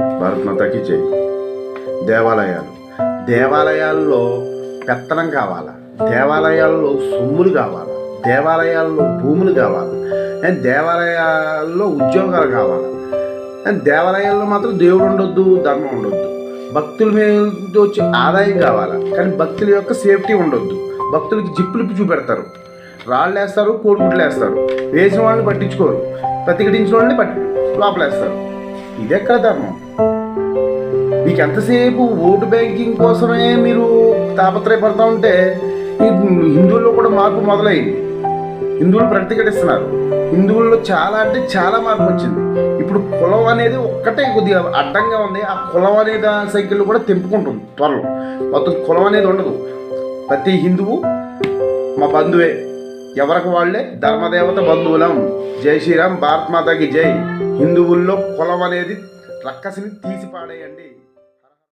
భారత్ మాతాకి జై దేవాలయాలు. దేవాలయాల్లో పెత్తనం కావాలా? దేవాలయాల్లో సొమ్ములు కావాలా? దేవాలయాల్లో భూములు కావాలా? అండ్ దేవాలయాల్లో ఉద్యోగాలు కావాలి? అండ్ దేవాలయాల్లో మాత్రం దేవుడు ఉండొద్దు ధర్మం ఉండొద్దు. భక్తుల మీద వచ్చే ఆదాయం కావాలా? కానీ భక్తుల యొక్క సేఫ్టీ ఉండొద్దు. భక్తులకి జిప్పులు చూపెడతారు. రాళ్ళు వేస్తారు కోడిగుడ్లు వేస్తారు. వేసిన వాళ్ళని పట్టించుకోరు. ప్రతిఘటించిన వాళ్ళని పట్టి లోపలేస్తారు. ఇదెక్కడ ధర్మం మీకు ఎంతసేపు ఓటు బ్యాంకింగ్ కోసమే మీరు తాపత్రయపడతా ఉంటే హిందువుల్లో కూడా మార్పు మొదలైంది. హిందువులు ప్రతిఘటిస్తున్నారు. హిందువుల్లో చాలా అంటే చాలా మార్పు వచ్చింది. ఇప్పుడు కులం అనేది ఒక్కటే కొద్దిగా అడ్డంగా ఉంది. ఆ కులం అనే దాని సైకిల్ కూడా తెంపుకుంటుంది త్వరలో. మొత్తం కులం అనేది ఉండదు. ప్రతి హిందువు మా బంధువే ఎవరికి వాళ్ళే? ధర్మదేవత బంధువులం. జై శ్రీరామ్ భారత్ మాతాకి జై. హిందువుల్లో కులం అనేది రక్కసిని తీసి పాడేయండి